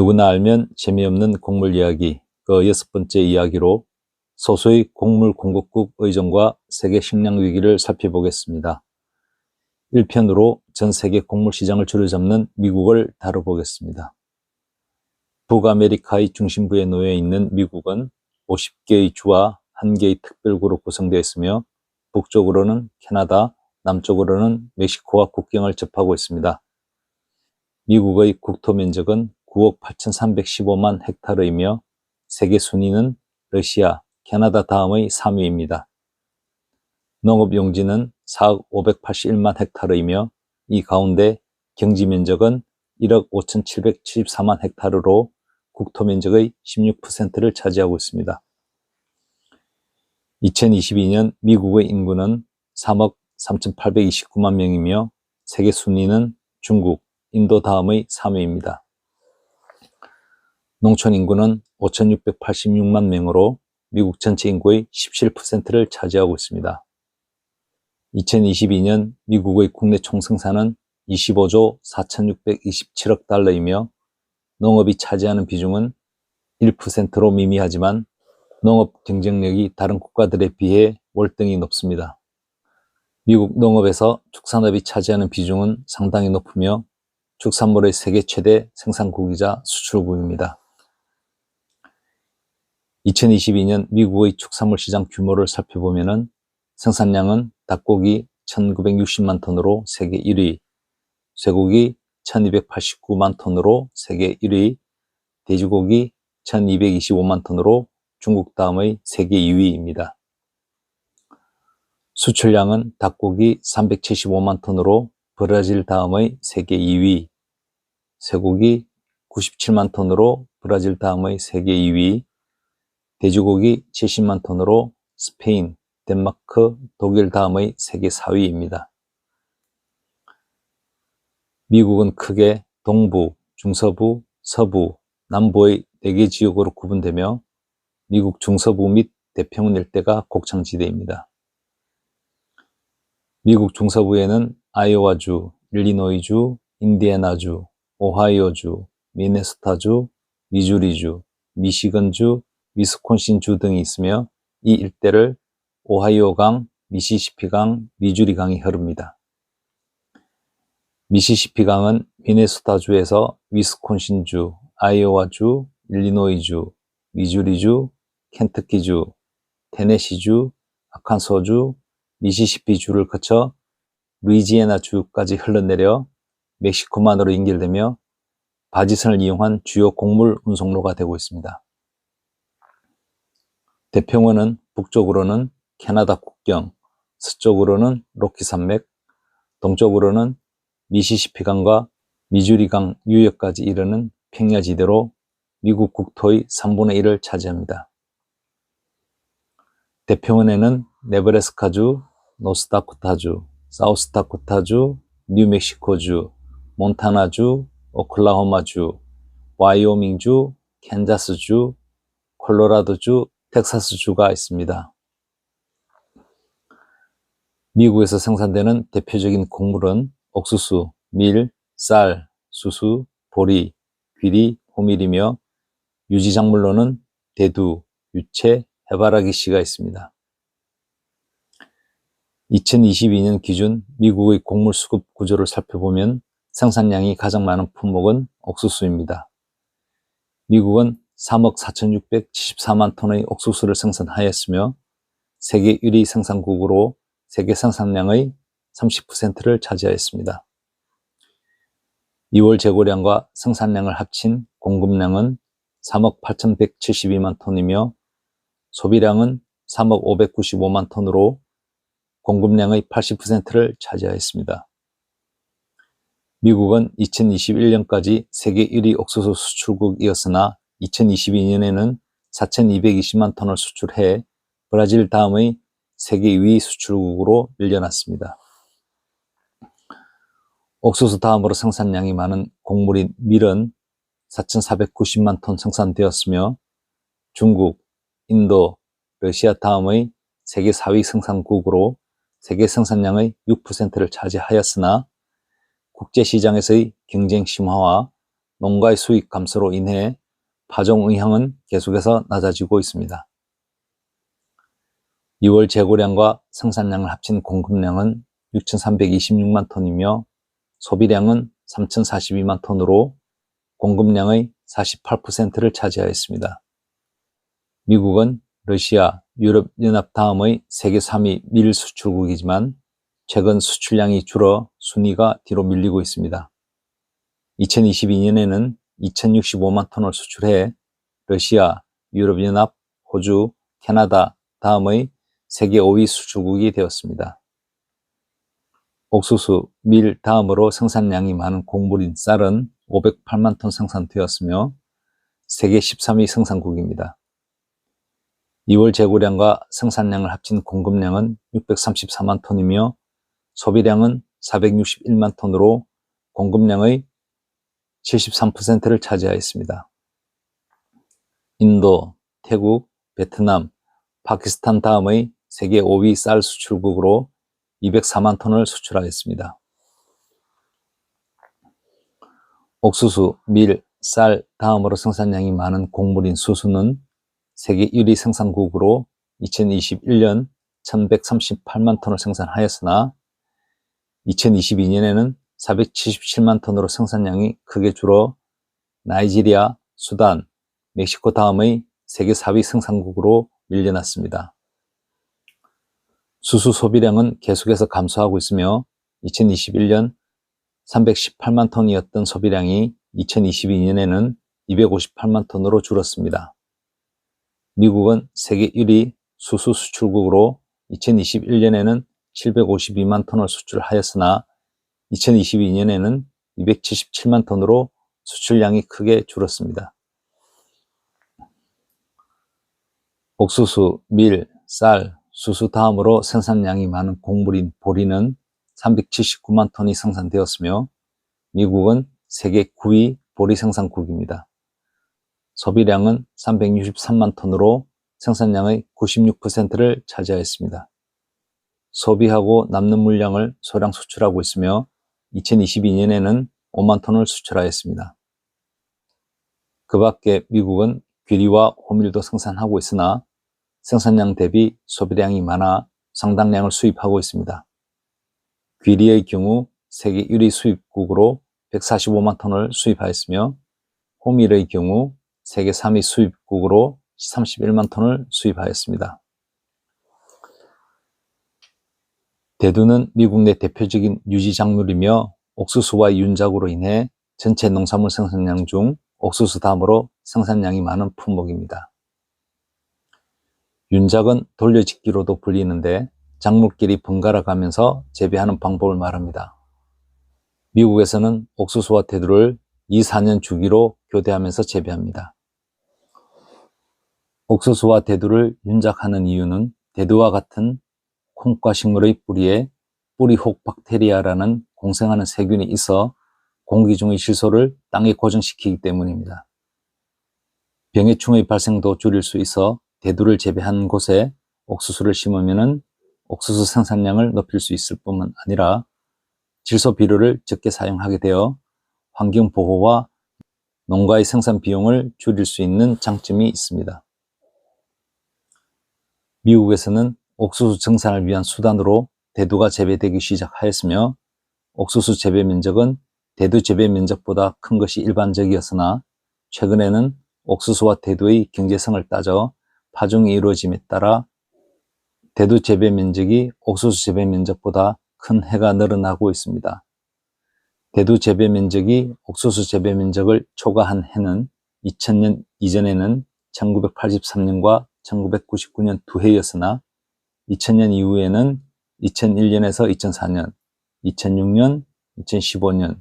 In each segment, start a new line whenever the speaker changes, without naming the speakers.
누구나 알면 재미없는 곡물 이야기 그 여섯 번째 이야기로 소수의 곡물 공급국 의존과 세계 식량 위기를 살펴보겠습니다. 1편으로 전 세계 곡물 시장을 주로 잡는 미국을 다뤄보겠습니다. 북아메리카의 중심부에 놓여 있는 미국은 50개의 주와 1개의 특별구로 구성되어 있으며 북쪽으로는 캐나다, 남쪽으로는 멕시코와 국경을 접하고 있습니다. 미국의 국토 면적은 9억 8,315만 헥타르이며 세계 순위는 러시아, 캐나다 다음의 3위입니다. 농업 용지는 4억 581만 헥타르이며 이 가운데 경지 면적은 1억 5,774만 헥타르로 국토 면적의 16%를 차지하고 있습니다. 2022년 미국의 인구는 3억 3,829만 명이며 세계 순위는 중국, 인도 다음의 3위입니다. 농촌 인구는 5,686만 명으로 미국 전체 인구의 17%를 차지하고 있습니다. 2022년 미국의 국내 총생산은 25조 4,627억 달러이며 농업이 차지하는 비중은 1%로 미미하지만 농업 경쟁력이 다른 국가들에 비해 월등히 높습니다. 미국 농업에서 축산업이 차지하는 비중은 상당히 높으며 축산물의 세계 최대 생산국이자 수출국입니다. 2022년 미국의 축산물 시장 규모를 살펴보면 생산량은 닭고기 1960만 톤으로 세계 1위, 쇠고기 1289만 톤으로 세계 1위, 돼지고기 1225만 톤으로 중국 다음의 세계 2위입니다. 수출량은 닭고기 375만 톤으로 브라질 다음의 세계 2위, 쇠고기 97만 톤으로 브라질 다음의 세계 2위, 돼지고기 70만 톤으로 스페인, 덴마크, 독일 다음의 세계 4위입니다. 미국은 크게 동부, 중서부, 서부, 남부의 4개 지역으로 구분되며 미국 중서부 및 대평원 일대가 곡창지대입니다. 미국 중서부에는 아이오와주, 일리노이주, 인디애나주, 오하이오주, 미네소타주, 미주리주, 미시건주, 위스콘신주 등이 있으며 이 일대를 오하이오강, 미시시피강, 미주리강이 흐릅니다. 미시시피강은 미네소타주에서 위스콘신주, 아이오와주, 일리노이주, 미주리주, 켄터키주, 테네시주, 아칸소주, 미시시피주를 거쳐 루이지애나주까지 흘러내려 멕시코만으로 연결되며 바지선을 이용한 주요 곡물 운송로가 되고 있습니다. 대평원은 북쪽으로는 캐나다 국경, 서쪽으로는 로키 산맥, 동쪽으로는 미시시피강과 미주리강 유역까지 이르는 평야지대로 미국 국토의 3분의 1을 차지합니다. 대평원에는 네브래스카주, 노스다코타주, 사우스다코타주, 뉴멕시코주, 몬타나주, 오클라호마주, 와이오밍주, 캔자스주, 콜로라도주, 텍사스주가 있습니다. 미국에서 생산되는 대표적인 곡물은 옥수수, 밀, 쌀, 수수, 보리, 귀리, 호밀이며 유지작물로는 대두, 유채, 해바라기 씨가 있습니다. 2022년 기준 미국의 곡물 수급 구조를 살펴보면 생산량이 가장 많은 품목은 옥수수입니다. 미국은 3억 4,674만 톤의 옥수수를 생산하였으며 세계 1위 생산국으로 세계 생산량의 30%를 차지하였습니다. 2월 재고량과 생산량을 합친 공급량은 3억 8,172만 톤이며 소비량은 3억 595만 톤으로 공급량의 80%를 차지하였습니다. 미국은 2021년까지 세계 1위 옥수수 수출국이었으나 2022년에는 4,220만 톤을 수출해 브라질 다음의 세계 2위 수출국으로 밀려났습니다. 옥수수 다음으로 생산량이 많은 곡물인 밀은 4,490만 톤 생산되었으며 중국, 인도, 러시아 다음의 세계 4위 생산국으로 세계 생산량의 6%를 차지하였으나 국제시장에서의 경쟁 심화와 농가의 수익 감소로 인해 파종 의향은 계속해서 낮아지고 있습니다. 2월 재고량과 생산량을 합친 공급량은 6,326만 톤이며 소비량은 3,042만 톤으로 공급량의 48%를 차지하였습니다. 미국은 러시아, 유럽연합 다음의 세계 3위 밀 수출국이지만 최근 수출량이 줄어 순위가 뒤로 밀리고 있습니다. 2022년에는 2065만 톤을 수출해 러시아, 유럽연합, 호주, 캐나다 다음의 세계 5위 수출국이 되었습니다. 옥수수, 밀 다음으로 생산량이 많은 곡물인 쌀은 508만 톤 생산되었으며 세계 13위 생산국입니다. 2월 재고량과 생산량을 합친 공급량은 634만 톤이며 소비량은 461만 톤으로 공급량의 73%를 차지하였습니다. 인도, 태국, 베트남, 파키스탄 다음의 세계 5위 쌀 수출국으로 204만 톤을 수출하였습니다. 옥수수, 밀, 쌀 다음으로 생산량이 많은 곡물인 수수는 세계 1위 생산국으로 2021년 1138만 톤을 생산하였으나 2022년에는 477만 톤으로 생산량이 크게 줄어 나이지리아, 수단, 멕시코 다음의 세계 4위 생산국으로 밀려났습니다. 수수 소비량은 계속해서 감소하고 있으며 2021년 318만 톤이었던 소비량이 2022년에는 258만 톤으로 줄었습니다. 미국은 세계 1위 수수 수출국으로 2021년에는 752만 톤을 수출하였으나 2022년에는 277만 톤으로 수출량이 크게 줄었습니다. 옥수수, 밀, 쌀, 수수 다음으로 생산량이 많은 곡물인 보리는 379만 톤이 생산되었으며 미국은 세계 9위 보리 생산국입니다. 소비량은 363만 톤으로 생산량의 96%를 차지하였습니다. 소비하고 남는 물량을 소량 수출하고 있으며 2022년에는 5만 톤을 수출하였습니다. 그 밖에 미국은 귀리와 호밀도 생산하고 있으나 생산량 대비 소비량이 많아 상당량을 수입하고 있습니다. 귀리의 경우 세계 1위 수입국으로 145만 톤을 수입하였으며 호밀의 경우 세계 3위 수입국으로 31만 톤을 수입하였습니다. 대두는 미국 내 대표적인 유지 작물이며 옥수수와 윤작으로 인해 전체 농산물 생산량 중 옥수수 다음으로 생산량이 많은 품목입니다. 윤작은 돌려짓기로도 불리는데 작물끼리 번갈아 가면서 재배하는 방법을 말합니다. 미국에서는 옥수수와 대두를 2, 4년 주기로 교대하면서 재배합니다. 옥수수와 대두를 윤작하는 이유는 대두와 같은 콩과 식물의 뿌리에 뿌리혹 박테리아라는 공생하는 세균이 있어 공기 중의 질소를 땅에 고정시키기 때문입니다. 병해충의 발생도 줄일 수 있어 대두를 재배한 곳에 옥수수를 심으면 옥수수 생산량을 높일 수 있을 뿐만 아니라 질소 비료를 적게 사용하게 되어 환경 보호와 농가의 생산 비용을 줄일 수 있는 장점이 있습니다. 미국에서는 옥수수 정산을 위한 수단으로 대두가 재배되기 시작하였으며 옥수수 재배 면적은 대두 재배 면적보다 큰 것이 일반적이었으나 최근에는 옥수수와 대두의 경제성을 따져 파종이 이루어짐에 따라 대두 재배 면적이 옥수수 재배 면적보다 큰 해가 늘어나고 있습니다. 대두 재배 면적이 옥수수 재배 면적을 초과한 해는 2000년 이전에는 1983년과 1999년 두 해였으나 2000년 이후에는 2001년에서 2004년, 2006년, 2015년,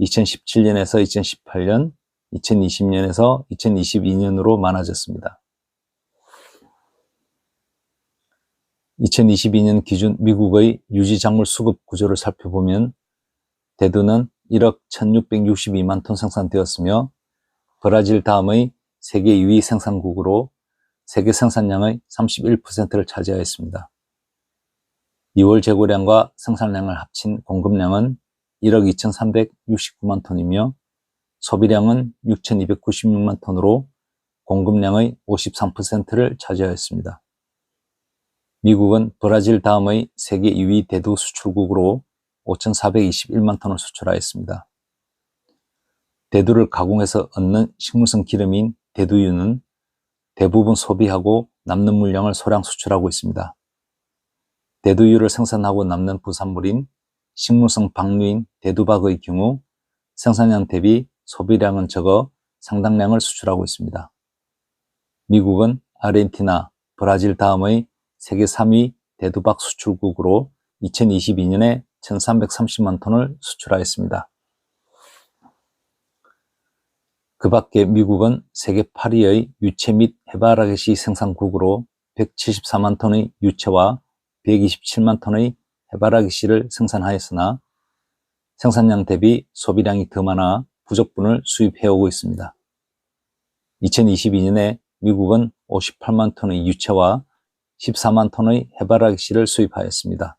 2017년에서 2018년, 2020년에서 2022년으로 많아졌습니다. 2022년 기준 미국의 유지작물 수급 구조를 살펴보면 대두는 1억 1662만 톤 생산되었으며 브라질 다음의 세계 2위 생산국으로 세계 생산량의 31%를 차지하였습니다. 2월 재고량과 생산량을 합친 공급량은 1억 2369만 톤이며 소비량은 6,296만 톤으로 공급량의 53%를 차지하였습니다. 미국은 브라질 다음의 세계 2위 대두 수출국으로 5,421만 톤을 수출하였습니다. 대두를 가공해서 얻는 식물성 기름인 대두유는 대부분 소비하고 남는 물량을 소량 수출하고 있습니다. 대두유를 생산하고 남는 부산물인 식물성 박류인 대두박의 경우 생산량 대비 소비량은 적어 상당량을 수출하고 있습니다. 미국은 아르헨티나, 브라질 다음의 세계 3위 대두박 수출국으로 2022년에 1330만 톤을 수출하였습니다. 그 밖에 미국은 세계 8위의 유채 및 해바라기씨 생산국으로 174만 톤의 유채와 127만 톤의 해바라기씨를 생산하였으나 생산량 대비 소비량이 더 많아 부족분을 수입해오고 있습니다. 2022년에 미국은 58만 톤의 유채와 14만 톤의 해바라기씨를 수입하였습니다.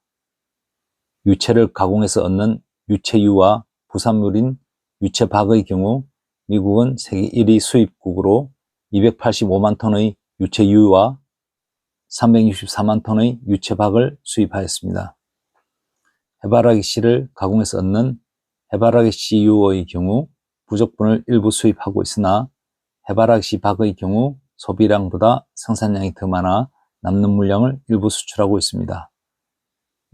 유채를 가공해서 얻는 유채유와 부산물인 유채박의 경우 미국은 세계 1위 수입국으로 285만 ton의 유채유와 364만 ton의 유채박을 수입하였습니다. 해바라기 씨를 가공해서 얻는 해바라기 씨유의 경우 부족분을 일부 수입하고 있으나 해바라기 씨 박의 경우 소비량보다 생산량이 더 많아 남는 물량을 일부 수출하고 있습니다.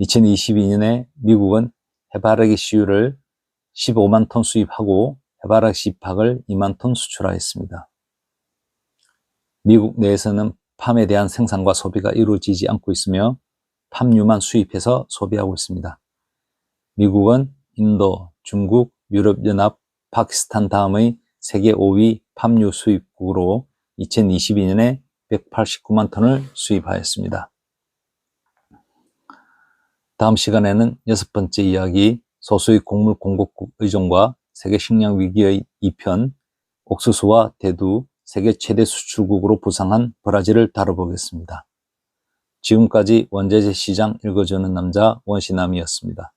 2022년에 미국은 해바라기 씨유를 15만 톤 수입하고 해바라기 씨팍을 2만 톤 수출하였습니다. 미국 내에서는 팜에 대한 생산과 소비가 이루어지지 않고 있으며 팜유만 수입해서 소비하고 있습니다. 미국은 인도, 중국, 유럽연합, 파키스탄 다음의 세계 5위 팜유 수입국으로 2022년에 189만 톤을 수입하였습니다. 다음 시간에는 여섯 번째 이야기 소수의 곡물 공급국 의존과 세계 식량 위기의 2편 옥수수와 대두 세계 최대 수출국으로 부상한 브라질을 다뤄보겠습니다. 지금까지 원재재 시장 읽어주는 남자 원시남이었습니다.